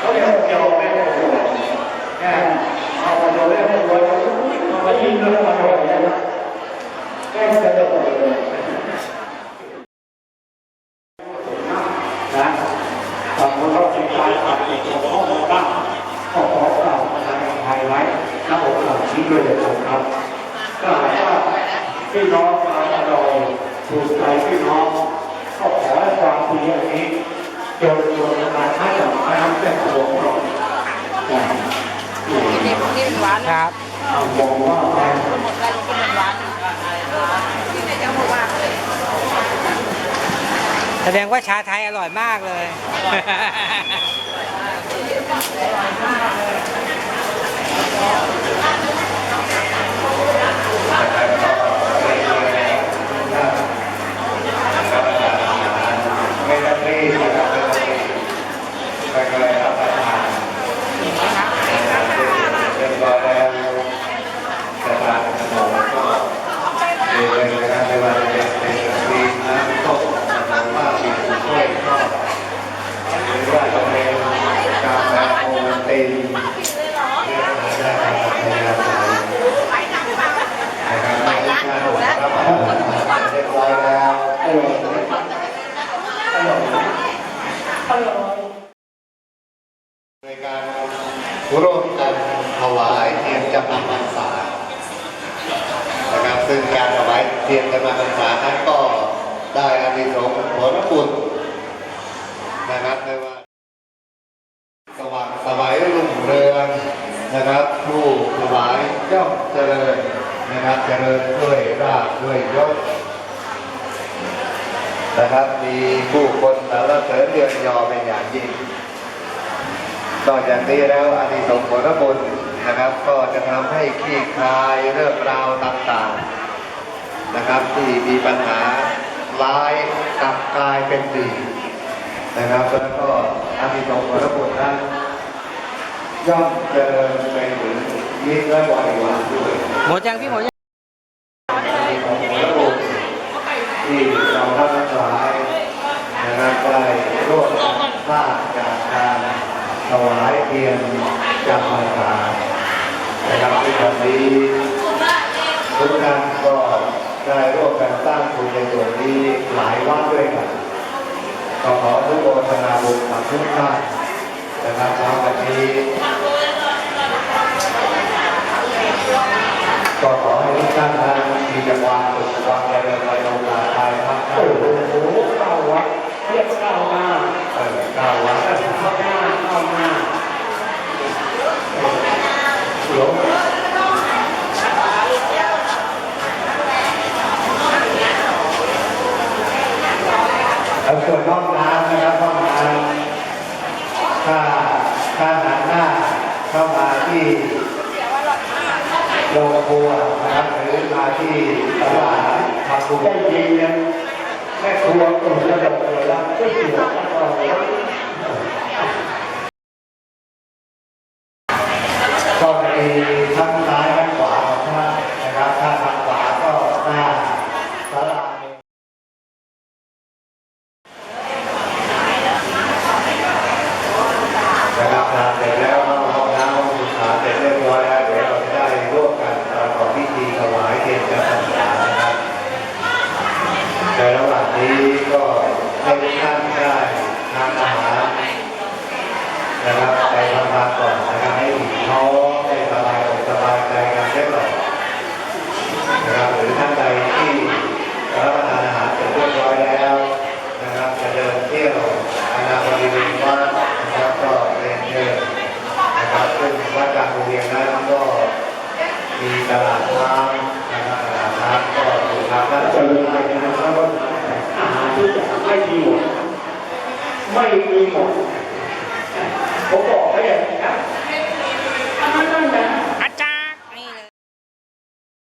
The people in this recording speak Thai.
เขาเรียกเกี่แม่หัวเนี่เอาไปดูแม่หัวมายิงแล้มาดูอะไรนะแก้จะตกเลยนะตอนเาเป็นการปฏิบัติขงเราบ้างขอขอเราทางไทยไว้หน้าอกเราชี้ด้วยนะครับก็หายว่าพี่น้องมาอร่อยถูกใจพี่น้องก็ขอให้ความดีอันนี้จนจนมาให้กับ ครับเอาบอกว่าแทนหมดแล้วกินหวานที่ไหนจะหมดว่าเลยแสดงว่าชาไทยอร่อยมากเลยไม่ต้องรีบนะครับไม่ต้องรีบค่อยๆรับประทานเรียบร้อยแล้วจะทานขนมก็ดีเลยนะครับไม่ว่าจะเป็นเป็นปีน้ำต้มขนมบ้าปีกล้วยทอดหรือว่าจะเป็นกาแฟโอวัลตินเลือกหาได้ตามอัธยาศัยนะครับไม่ได้ค่าหัวรับประทานเรียบร้อยแล้ว อร่อยอร่อยอร่อย ในการร่วมกันถวายเทียนจำนำพรรษานะครับซึ่งการถวายเทียนจำนำพรรษานั้นก็ได้อานิสงส์ผลบุญนะครับไม่ว่า สว่างสวัยรุ่งเรืองนะครับผู้ถวายย่อมเจริญนะครับเจริญด้วยราบด้วยยศนะครับมีผู้คนสรรเสริญเรือนยอเป็นอย่างยิ่ง นอกจากนี้แล้วอานิสงส์ผลบุญนะครับ ก็จะทำให้คลี่คลายเรื่องราวต่างๆนะครับ ที่มีปัญหาร้ายกลับกลายเป็นดีนะครับ แล้วก็อานิสงส์ผลบุญนั้นย่อมเจริญไปถึงยิ่งและบริวารด้วยหมดยังพี่หมดยังอที่เราท่านทั้งหลายนะครับได้ร่วมสร้างจากการ ถวายเทียนจำพรรษานะครับในวันนี้ทุกท่านก็ได้ร่วมกันสร้างบุญในส่วนนี้หลายวัดด้วยกันก็ขออนุโมทนาบุญกับทุกท่านนะครับในวันนี้ก็ขอให้ทุกท่านนั้นมีแต่ความสุขความเจริญในโอกาสภายภาคหน้าโอ้โหเก้าวัดเรียกเก้าหน้า เออก้าววัด เก้าหน้าเก้าหน้าหลวง แล้วส่วนห้องน้ำนะครับห้องน้ำถ้าถ้าหันหน้าเข้ามาที่โรงครัวนะครับหรือมาที่ตลาดมาคุได้ยินเนี่ยแม่ครัวตุ่มกระดกเลยแล้วก็เสียานได้ทานอาหารนะครับไปทำทานก่อนนะครับให้ท้องให้สบายอกสบายใจกันเรียบร้อยนะครับหรือท่านใดที่รับประทานอาหารเสร็จเรียบร้อยแล้วนะครับจะเดินเที่ยวอาณาบริเวณวัดนะครับก็เรียนเชิญนะครับซึ่งวัดกลางโรงเรียนนั้นก็มีตลาดน้ำนะครับตลาดน้ำก็อยู่ทางด้านจะบนลืมไปนะครับว่าอาหารที่จะไม่มีหมด ไม่มีหมดผมบอกให้อย่างนี้นะ